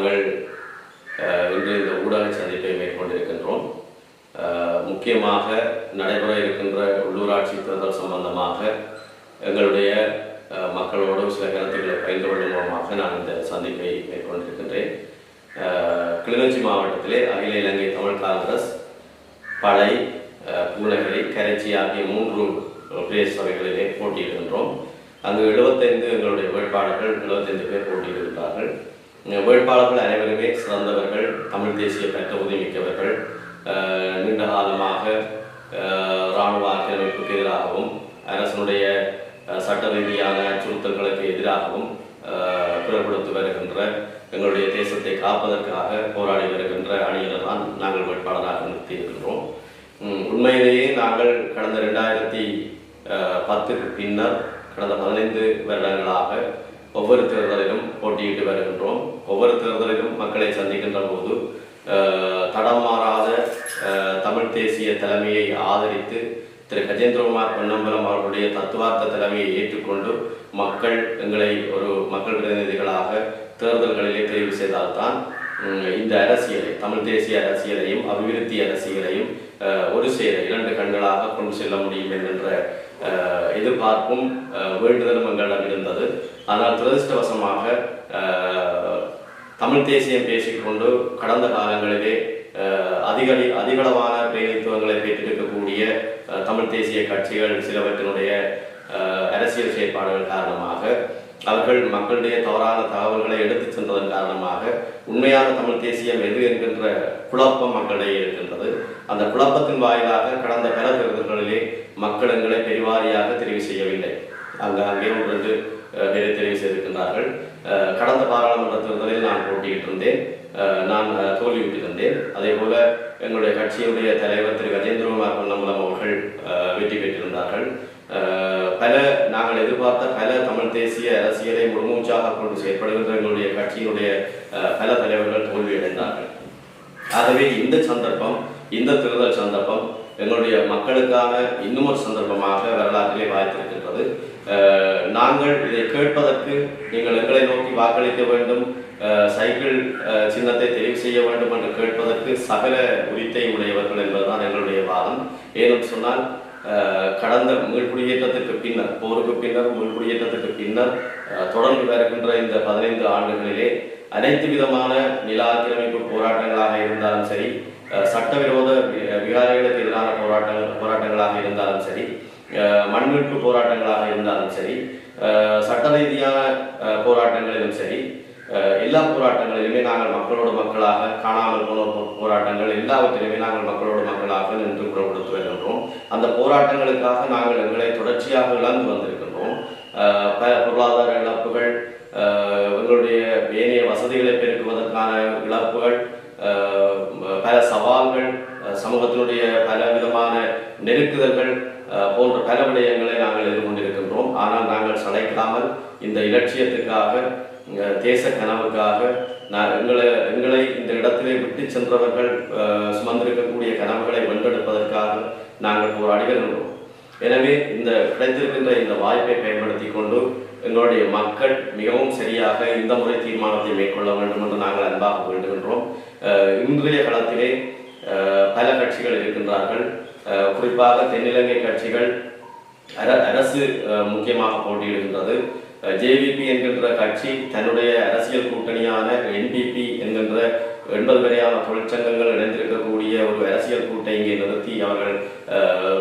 நாங்கள் இன்று இந்த ஊடக சந்திப்பை மேற்கொண்டிருக்கின்றோம். முக்கியமாக நடைபெற இருக்கின்ற உள்ளூராட்சி தேர்தல் சம்பந்தமாக எங்களுடைய மக்களோடு சில கருத்துக்களை பகிர்ந்து கொள்ளும் மூலமாக நான் இந்த சந்திப்பை மேற்கொண்டிருக்கின்றேன். கிளிநொச்சி மாவட்டத்திலே அகில இலங்கை தமிழ் காங்கிரஸ் படை பூநகரி கரைச்சி ஆகிய மூன்று பிரதேச சபைகளிலே போட்டியிடுகின்றோம். அங்கு எழுபத்தைந்து எங்களுடைய வேட்பாளர்கள் எழுபத்தைந்து பேர் போட்டியிடுகின்றார்கள். வேட்பாளர்கள் அனைவருமே சிறந்தவர்கள் தமிழ் தேசிய பெற்ற உதவிமிக்கவர்கள் நீண்ட காலமாக இராணுவ ஆக்கிரமிப்புக்கு எதிராகவும் அரசனுடைய சட்ட ரீதியான அச்சுறுத்தல்களுக்கு எதிராகவும் அஹ், குரல் கொடுத்து வருகின்ற எங்களுடைய தேசத்தை காப்பதற்காக போராடி வருகின்ற அணியினர் தான் நாங்கள் வேட்பாளராக நிறுத்தியிருக்கின்றோம் உண்மையிலேயே நாங்கள் கடந்த ரெண்டாயிரத்தி பத்துக்கு பின்னர் கடந்த பதினைந்து வருடங்களாக ஒவ்வொரு தேர்தலிலும் போட்டியிட்டு வருகின்றோம். ஒவ்வொரு தேர்தலிலும் மக்களை சந்திக்கின்ற போது அஹ், தடம் மாறாத அஹ், தமிழ் தேசிய தலைமையை ஆதரித்து திரு கஜேந்திரகுமார் பொன்னம்பலம் அவர்களுடைய தத்துவார்த்த தலைமையை ஏற்றுக்கொண்டு மக்கள் எங்களை ஒரு மக்கள் பிரதிநிதிகளாக தேர்தல்களிலே தெரிவு செய்தால்தான் இந்த அரசியலை தமிழ் தேசிய அரசியலையும் அபிவிருத்தி அரசியலையும் ஒரு சேர இரண்டு கண்களாக கொண்டு செல்ல முடியும் என்கின்ற எதிர்பார்ப்பும் அஹ், வேண்டுதலும் எங்களிடம் இருந்தது. ஆனால் துரதிருஷ்டவசமாக தமிழ் தேசியம் பேசிக்கொண்டு கடந்த காலங்களிலே அதிக அதிகளவான பிரதிநிதித்துவங்களை பெற்றிருக்கக்கூடிய தமிழ் தேசிய கட்சிகள் சிலவற்றினுடைய அரசியல் செயற்பாடுகள் காரணமாக அவர்கள் மக்களுடைய தவறான தகவல்களை எடுத்துச் சென்றதன் காரணமாக உண்மையான தமிழ் தேசியம் எது என்கின்ற குழப்பம் மக்களிடையே இருக்கின்றது. அந்த குழப்பத்தின் வாயிலாக கடந்த பல தேர்தல்களிலே மக்கள் எங்களை பெரிவாரியாக தெரிவு செய்யவில்லை. அங்கு அங்கே ஒன்று ரெண்டு பேரை தெரிவு செய்திருக்கின்றார்கள். கடந்த பாராளுமன்ற தேர்தலில் நான் போட்டியிட்டு இருந்தேன். நான் அஹ், தோல்வியுற்றிருந்தேன் அதே போல எங்களுடைய கட்சியினுடைய தலைவர் திரு கஜேந்திரகுமார் பொன்னம்பலம் அவர்கள் வெற்றி பெற்றிருந்தார்கள். எதிர்பார்த்த பல தமிழ் தேசிய அரசியலை முழுமூச்சாக கொண்டு செயற்படுகின்ற எங்களுடைய கட்சியினுடைய பல தலைவர்கள் தோல்வியடைந்தார்கள். ஆகவே இந்த சந்தர்ப்பம் இந்த தேர்தல் சந்தர்ப்பம் எங்களுடைய மக்களுக்கான இன்னும் ஒரு சந்தர்ப்பமாக வரலாற்றிலே வாய்த்திருக்கின்றது. அஹ், நாங்கள் இதை கேட்பதற்கு நீங்கள் எங்களை நோக்கி வாக்களிக்க வேண்டும் சைக்கிள் சின்னத்தை தெரிவு செய்ய வேண்டும் என்று கேட்பதற்கு சகல உரித்தை உடையவர்கள் என்பதுதான் எங்களுடைய வாதம். ஏனென்று சொன்னால் கடந்த மீள்குடியேற்றத்திற்கு பின்னர் போருக்கு பின்னர் மீள்குடியேற்றத்திற்கு பின்னர் தொடர்ந்து வருகின்ற இந்த பதினைந்து ஆண்டுகளிலே அனைத்து விதமான நில ஆக்கிரமிப்பு போராட்டங்களாக இருந்தாலும் சரி சட்டவிரோத விகாரிகளுக்கு எதிரான போராட்டங்கள் போராட்டங்களாக இருந்தாலும் சரி மண்மீட்பு போராட்டங்களாக இருந்தாலும் சரி சட்ட ரீதியான போராட்டங்களிலும் சரி எல்லா போராட்டங்களிலுமே நாங்கள் மக்களோடு மக்களாக காணாமல் போன போராட்டங்கள் எல்லாவற்றிலுமே நாங்கள் மக்களோடு மக்களாக நின்று குரல் கொடுத்து வருகின்றோம். அந்த போராட்டங்களுக்காக நாங்கள் எங்களை தொடர்ச்சியாக இழந்து வந்திருக்கின்றோம். பொருளாதார இழப்புகள் எங்களுடைய ஏனைய வசதிகளை பெருக்குவதற்கான இழப்புகள் பல சவால்கள் சமூகத்தினுடைய பல விதமான நெருக்குதல்கள் போன்ற பல விடயங்களை நாங்கள் எதிர்கொண்டிருக்கின்றோம். ஆனால் நாங்கள் சளைக்காமல் இந்த இலட்சியத்துக்காக தேச கனவுக்காக நான் எங்களை எங்களை இந்த இடத்திலே விட்டு சென்றவர்கள் சுமந்திருக்கக்கூடிய கனவுகளை வென்றெடுப்பதற்காக நாங்கள் போராடுகின்றோம் எனவே இந்த கிடைத்திருக்கின்ற இந்த வாய்ப்பை பயன்படுத்தி கொண்டு எங்களுடைய மக்கள் மிகவும் சரியாக இந்த முறை தீர்மானத்தை மேற்கொள்ள வேண்டும் என்று நாங்கள் அன்பாக வேண்டுகின்றோம். இன்றைய களத்திலே பல கட்சிகள் இருக்கின்றார்கள். குறிப்பாக தென்னிலங்கை கட்சிகள் அர- அரசு முக்கியமாக போட்டியிடுகின்றது. ஜேவிபி என்கின்ற கட்சி தன்னுடைய அரசியல் கூட்டணியான என்பிபி என்கின்ற எண்பது வரையான தொழிற்சங்கங்கள் இணைந்திருக்கக்கூடிய ஒரு அரசியல் கூட்டை இங்கே நிறுத்தி அவர்கள்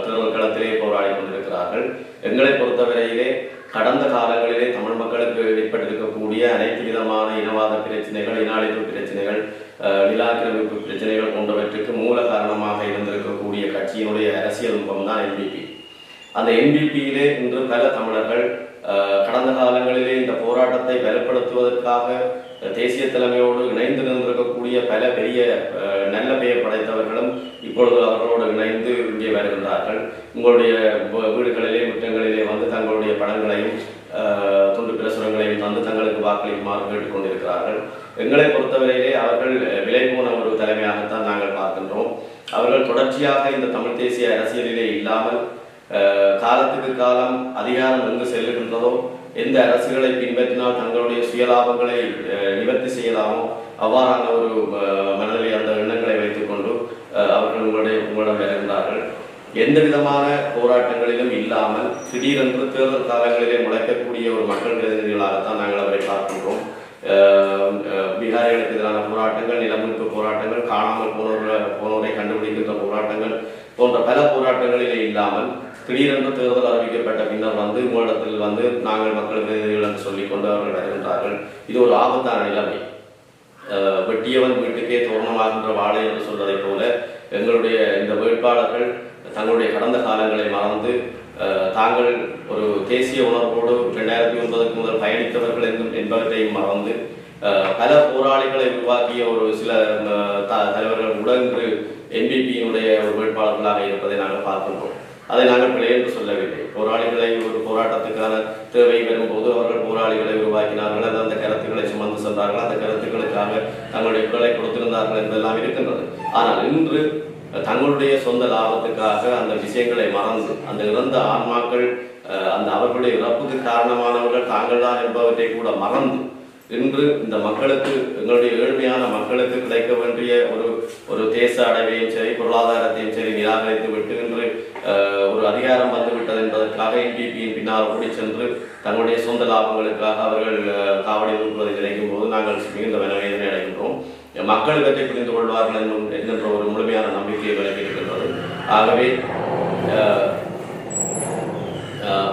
தேர்தல் களத்திலே போராடி கொண்டிருக்கிறார்கள். எங்களை பொறுத்தவரையிலே கடந்த காலங்களிலே தமிழ் மக்களுக்கு ஏற்பட்டிருக்கக்கூடிய அனைத்து விதமான இனவாத பிரச்சனைகள் இனாளிப்பு பிரச்சனைகள் அஹ், நிலாக்கிரமிப்பு பிரச்சனைகள் போன்றவற்றுக்கு மூல காரணமாக இருந்திருக்கக்கூடிய கட்சியினுடைய அரசியல் முகம்தான் என்பிபி அந்த என்பிபியிலே இன்று பல தமிழர்கள் கடந்த காலங்களிலே இந்த போராட்டத்தை பலப்படுத்துவதற்காக தேசிய தலைமையோடு இணைந்து நின்றிருக்கக்கூடிய பல பெரிய நல்ல பெயர் படைத்தவர்களும் இப்பொழுது அவர்களோடு இணைந்து இங்கே வருகின்றார்கள். உங்களுடைய வீடுகளிலே முற்றங்களிலே வந்து தங்களுடைய படங்களையும் துண்டு பிரசுரங்களையும் தந்து தங்களுக்கு வாக்களிக்குமாறு கேட்டுக்கொண்டிருக்கிறார்கள். எங்களை பொறுத்தவரையிலே அவர்கள் விலை போன ஒரு தலைமையாகத்தான் நாங்கள் பார்க்கின்றோம். அவர்கள் தொடர்ச்சியாக இந்த தமிழ் தேசிய அரசியலிலே இல்லாமல் காலத்துக்கு காலம் அதிகாரம் எங்கு செல்லுகின்றதோ எந்த அரசுகளை பின்பற்றினால் தங்களுடைய சுயலாபங்களை அஹ், நிவர்த்தி செய்யலாமோ அவ்வாறான ஒரு மனநிலை அந்த எண்ணங்களை வைத்துக்கொண்டு அவர்கள் உங்களுடைய உங்களிடம் இருந்தார்கள் எந்த விதமான போராட்டங்களிலும் இல்லாமல் திடீரென்று தேர்தல் காலங்களிலே முளைக்கக்கூடிய ஒரு மக்கள் பிரதிநிதிகளாகத்தான் நாங்கள் அவரை பார்க்கின்றோம். பீகாரிகளுக்கு எதிரான போராட்டங்கள் நிலமீட்பு போராட்டங்கள் காணாமல் போனோர் போனோரை கண்டுபிடிக்கின்ற போராட்டங்கள் போன்ற பல போராட்டங்களிலே இல்லாமல் திடீரென்று தேர்தல் அறிவிக்கப்பட்ட பின்னர் வந்து உங்களிடத்தில் வந்து நாங்கள் மக்கள் பிரதிநிதிகள் சொல்லிக் கொண்டு அவர்கள் வருகின்றார்கள். இது ஒரு ஆபத்தான நிலைமை. வெட்டியவன் வீட்டுக்கே தோரணமாகின்ற வாழை என்று சொல்வதைப் போல எங்களுடைய இந்த வேட்பாளர்கள் தங்களுடைய கடந்த காலங்களை மறந்து தாங்கள் ஒரு தேசிய உணர்வோடு ரெண்டாயிரத்தி ஒன்பதுக்கு முதல் பயணித்தவர்கள் என்பவற்றையும் மறந்து பல போராளிகளை உருவாக்கிய ஒரு சில த- தலைவர்கள் உடன்று என்பிபியினுடைய ஒரு வேட்பாளர்களாக இருப்பதை நாங்கள் பார்க்கின்றோம் அதை நாங்கள் பிழை என்று சொல்லவில்லை. போராளிகளை ஒரு போராட்டத்துக்கான தேவை வரும்போது அவர்கள் போராளிகளை உருவாக்கினார்கள். அது அந்த கருத்துக்களை சுமந்து சென்றார்கள். அந்த கருத்துக்களுக்காக தங்களுடைய குரலை கொடுத்திருந்தார்கள் என்பதெல்லாம் இருக்கின்றது. ஆனால் இன்று தங்களுடைய சொந்த லாபத்துக்காக அந்த விஷயங்களை மறந்து அந்த இறந்த ஆன்மாக்கள் அந்த அவர்களுடைய இறப்புக்கு காரணமானவர்கள் தாங்கள் தான் என்பவற்றை கூட மறந்து இன்று இந்த மக்களுக்கு எங்களுடைய ஏழ்மையான மக்களுக்கு கிடைக்க வேண்டிய ஒரு ஒரு தேச அடைவையும் சரி பொருளாதாரத்தையும் சரி நிராகரித்து விட்டு இன்று ஒரு அதிகாரம் வந்து விட்டது என்பதற்காக என்பிபியின் பின்னால் ஓடி சென்று தங்களுடைய சொந்த லாபங்களுக்காக அவர்கள் காவலில் காவடி நினைக்கும் போது நாங்கள் மிகுந்த மனவேதனை அடைகின்றோம். மக்கள் இவற்றை புரிந்து கொள்வார்கள் என்கின்ற ஒரு முழுமையான நம்பிக்கையை விளக்கியிருக்கின்றது ஆகவே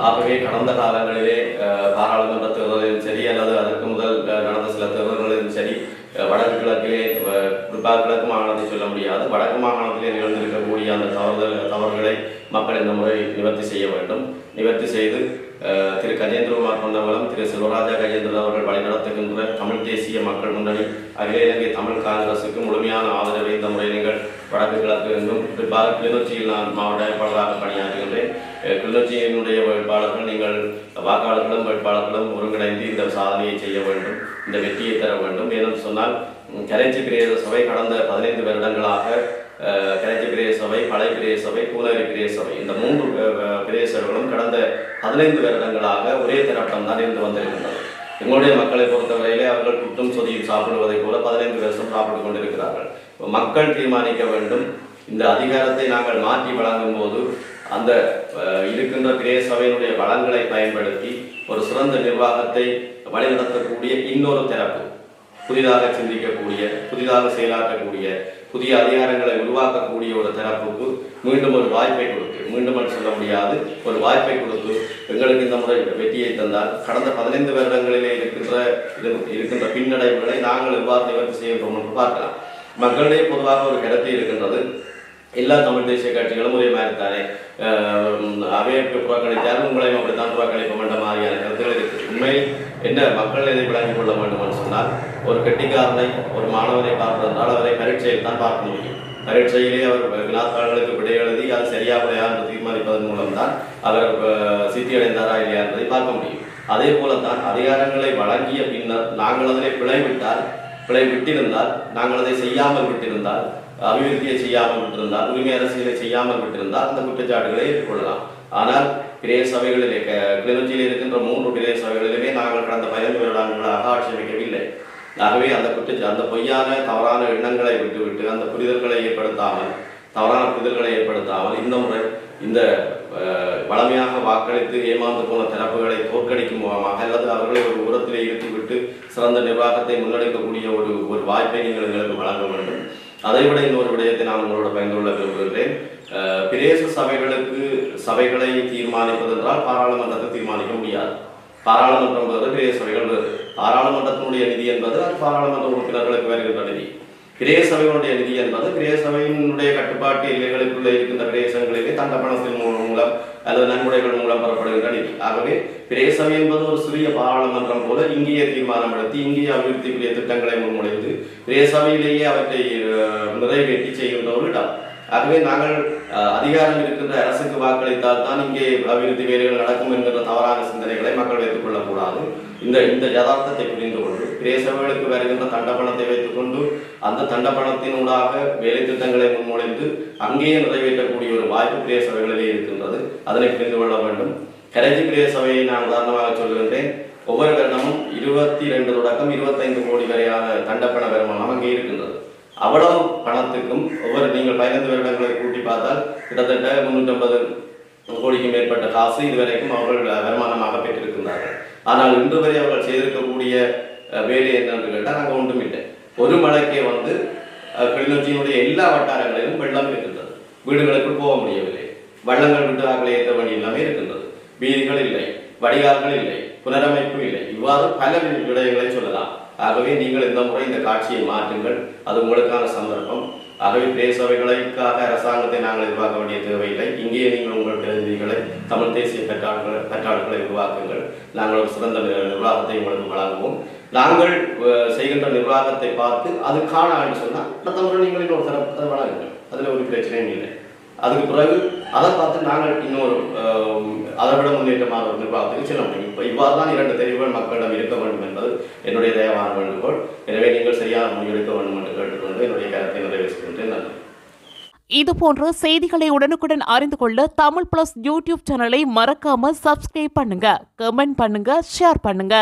ஆகவே கடந்த காலங்களிலே அஹ், பாராளுமன்ற தேர்தலிலும் சரி அல்லது அதற்கு முதல் நடந்த சில தேர்தல்களிலும் சரி அஹ், வடக்கு கிழக்கிலே அஹ், குறிப்பாக கிழக்கு மாகாணத்தை சொல்ல முடியாது. வடக்கு மாகாணத்திலே நிகழ்ந்திருக்கக்கூடிய அந்த தவறுதல் தவறுகளை மக்கள் இந்த முறை நிவர்த்தி செய்ய வேண்டும். நிவர்த்தி செய்து கஜேந்திரகுமார் பொன்னவலம் திரு செல்வராஜா கஜேந்திரன் அவர்கள் வழிநடத்துகின்ற தமிழ் தேசிய மக்கள் முன்னணி அகில இலங்கை தமிழ் காங்கிரசுக்கு முழுமையான ஆதரவை இந்த முறை நீங்கள் வடக்கு கிழக்கு என்றும் குறிப்பாக கிளிநொச்சியில் நான் மாவட்ட வேட்பாளராக பணியாற்றுகின்றேன். கிளிநொச்சியினுடைய வேட்பாளர்கள் நீங்கள் வாக்காளர்களும் வேட்பாளர்களும் ஒருங்கிணைந்து இந்த சாதனையை செய்ய வேண்டும் இந்த வெற்றியை தர வேண்டும். ஏனென்று சொன்னால் கரைச்சி பிரதேச சபை கடந்த பதினைந்து வருடங்களாக கரைச்சி பிரதேச சபை பழைய பிரதேச சபை பூனரி பிரதேச சபை இந்த மூன்று அஹ், கடந்த பதினைந்து வருடங்களாக ஒரே திரட்டம் தான் இருந்து வந்திருக்கின்றது. எங்களுடைய மக்களை பொறுத்தவரையிலே அவர்கள் குற்றம் சொதியில் சாப்பிடுவதைப் போல பதினைந்து வருஷம் சாப்பிட்டு கொண்டிருக்கிறார்கள். மக்கள் தீர்மானிக்க வேண்டும். இந்த அதிகாரத்தை நாங்கள் மாற்றி வழங்கும் போது அந்த அஹ், இருக்கின்ற பிரதேச சபையினுடைய வளங்களை பயன்படுத்தி ஒரு சிறந்த நிர்வாகத்தை வழிநடத்தக்கூடிய இன்னொரு தரப்பு புதிதாக சிந்திக்கக்கூடிய புதிதாக செயலாற்றக்கூடிய புதிய அதிகாரங்களை உருவாக்கக்கூடிய ஒரு தரப்புக்கு மீண்டும் ஒரு வாய்ப்பை கொடுத்து மீண்டும் என்று சொல்ல முடியாது ஒரு வாய்ப்பை கொடுத்து எங்களுக்கு இந்த முறை வெற்றியை தந்தால் கடந்த பதினைந்து வருடங்களிலே இருக்கின்ற இது- இருக்கின்ற பின்னடைவுகளை நாங்கள் எவ்வாறு நிவர்த்தி செய்கின்றோம் என்று பார்க்கலாம். மக்களிடையே பொதுவாக ஒரு கருத்து இருக்கின்றது. எல்லா தமிழ் தேசிய கட்சிகளும் ஒரே மாதிரி தானே? அவையை புறக்கணித்தாலும் உங்களையும் அப்படித்தான் புறக்கணிப்போம் என்ற மாதிரியான கருத்துக்கள் இருக்கு உண்மையில் என்ன மக்கள் எதை விளங்கிக் கொள்ள வேண்டும் என்று சொன்னால் ஒரு கெட்டிக்காரனை ஒரு மாணவரை பார்ப்பதனால் அவரை பரீட்சையில் தான் பார்க்க முடியும். பரீட்சையிலே அவர் வினாத்தாள்களுக்கு விடை எழுதி அது சரியா இல்லையா என்று தீர்மானிப்பதன் மூலம்தான் அவர் அஹ், சித்தி அடைந்தாரா இல்லையா என்பதை பார்க்க முடியும். அதே போலத்தான் அதிகாரங்களை வழங்கிய பின்னர் நாங்கள் அதனை பிழை விட்டால் பிழை விட்டிருந்தால் நாங்கள் அதை செய்யாமல் விட்டிருந்தால் அபிவிருத்தியை செய்யாமல் விட்டிருந்தால் உரிமை அரசியலை செய்யாமல் விட்டிருந்தால் அந்த குற்றச்சாட்டுகளை ஏற்றுக்கொள்ளலாம் ஆனால் பிரதேச சபைகளிலே க- கிளிநொச்சியில் இருக்கின்ற மூன்று பிரதேச சபைகளிலுமே நாங்கள் கடந்த பதினைந்து வருடங்களாக ஆட்சி ஆகவே அந்த குற்றச்சா அந்த பொய்யான தவறான எண்ணங்களை விட்டுவிட்டு அந்த புரிதல்களை ஏற்படுத்தாமல் தவறான புரிதல்களை ஏற்படுத்தாமல் இந்த முறை இந்த வளமையாக வாக்களித்து ஏமாந்து போன தரப்புகளை தோற்கடிக்கும் முகமாக அல்லது அவர்களை ஒரு உரத்திலே இருத்திவிட்டு சிறந்த நிர்வாகத்தை முன்னெடுக்கக்கூடிய ஒரு ஒரு வாய்ப்பை நீங்கள் எங்களுக்கு வழங்க வேண்டும். அதைவிட இன்னொரு விடயத்தை நான் உங்களோட பயந்துள்ள கொள்ள விரும்புகிறேன் பிரதேச சபைகளுக்கு சபைகளை தீர்மானிப்பது என்றால் பாராளுமன்றத்தை தீர்மானிக்க முடியாது. பாராளுமன்றம் வேறு பிரதேச சபைகள் பாராளுமன்றத்தினுடைய நிதி என்பது பாராளுமன்ற உறுப்பினர்களுக்கு வருகின்ற நிதி. கிரேய சபையினுடைய நிதி என்பது கிரேய சபையினுடைய கட்டுப்பாட்டு எல்லைகளுக்குள்ள இருக்கின்ற பிரதேசங்களிலே தந்த பணத்தின் மூலம் மூலம் அல்லது நன்முறைகள் மூலம் பெறப்படுகின்ற நிதி. ஆகவே பிரதேச சபை என்பது ஒரு சிறிய பாராளுமன்றம் போல இங்கேயே தீர்மானம் எடுத்து இங்கேயே அபிவிருத்திக்குரிய திட்டங்களை முன்மொழிந்து பிரதேச சபையிலேயே அவற்றை நிறைவேற்றி செய்கின்ற ஒரு இடம். ஆகவே நாங்கள் அதிகாரம் இருக்கின்ற அரசுக்கு வாக்களித்தால் தான் இங்கே அபிவிருத்தி வேலைகள் நடக்கும் என்கிற தவறான சிந்தனைகளை மக்கள் வைத்துக் கொள்ளக்கூடாது இந்த இந்த யதார்த்தத்தை புரிந்து கொண்டு பிரேசவர்களுக்கு வருகின்ற தண்டப்பணத்தை வைத்துக்கொண்டு அந்த தண்டபணத்தினூடாக வேலை திட்டங்களை முன்மொழிந்து அங்கேயே நிறைவேற்றக்கூடிய ஒரு வாய்ப்பு பிரேசவைகளிலே இருக்கின்றது. அதனை புரிந்து கொள்ள வேண்டும். கரைஞ்சி பிரதேச சபையை நான் உதாரணமாக சொல்கின்றேன். ஒவ்வொரு வருடமும் இருபத்தி ரெண்டு தொடக்கம் இருபத்தைந்து கோடி வரையான தண்டப்பண வருமானம் அங்கே இருக்கின்றது அவ்வளவு பணத்துக்கும் ஒவ்வொரு நீங்கள் பதினைந்து வருடங்களை கூட்டி பார்த்தால் கிட்டத்தட்ட முன்னூற்றம்பது கோடிக்கு மேற்பட்ட காசு இதுவரைக்கும் அவர்கள் வருமானமாக பெற்றிருக்கின்றார்கள் ஆனால் இன்று வரை அவர்கள் செய்திருக்கக்கூடிய வேலை என்னன்னு கேட்டால் நாங்கள் ஒன்றும் இல்லை ஒரு மழைக்கே வந்து கிளிநொச்சியினுடைய எல்லா வட்டாரங்களிலும் வெள்ளம் இருக்கின்றது. வீடுகளுக்குள் போக முடியவில்லை. வள்ளங்கள் விட்டு ஏற்ற வழி எல்லாமே இருக்கின்றது. வீதிகள் இல்லை வடிகால்கள் இல்லை புனரமைப்பு இல்லை. இவ்வாறு பல விடயங்களை சொல்லலாம். ஆகவே நீங்கள் இந்த முறை இந்த காட்சியை மாற்றுங்கள். அது உங்களுக்கான சந்தர்ப்பம். ஆகவே பேசவைகளுக்காக அரசாங்கத்தை நாங்கள் எதிர்பார்க்க வேண்டிய தேவையில்லை. இங்கேயே நீங்கள் உங்கள் பிரதிநிதிகளை தமிழ் தேசிய பெற்றாளர்களை பெற்றாளர்களை உருவாக்குங்கள். நாங்கள் ஒரு சிறந்த நிர்வாகத்தை உங்களுக்கு வழங்குவோம். நாங்கள் செய்கின்ற நிர்வாகத்தை பார்த்து அது காணான்னு சொன்னால் மற்றவர்கள் நீங்கள் இன்னொரு தர வழங்குங்கள். அதில் ஒரு பிரச்சனையும் இல்லை. அதுக்கு பிறகு அதை பார்த்து நாங்கள் இன்னொரு அதை விட முன்னேற்றமான ஒரு நிர்வாகத்துக்கு செல்ல முடியும். இப்போ இவ்வாறு தான் இரண்டு தெரிவுகள் மக்களிடம் இருக்க வேண்டும் என்பது என்னுடைய தயவான வேண்டுகோள். எனவே நீங்கள் சரியான முடிவெடுக்க வேண்டும் என்று கேட்டுக்கொண்டு என்னுடைய கருத்தை நிறைவேற்றுகின்றேன். நன்றி. இதுபோன்ற செய்திகளை உடனுக்குடன் அறிந்து கொள்ள தமிழ் பிளஸ் யூடியூப் சேனலை மறக்காம சப்ஸ்கிரைப் பண்ணுங்க. கமெண்ட் பண்ணுங்க ஷேர் பண்ணுங்க.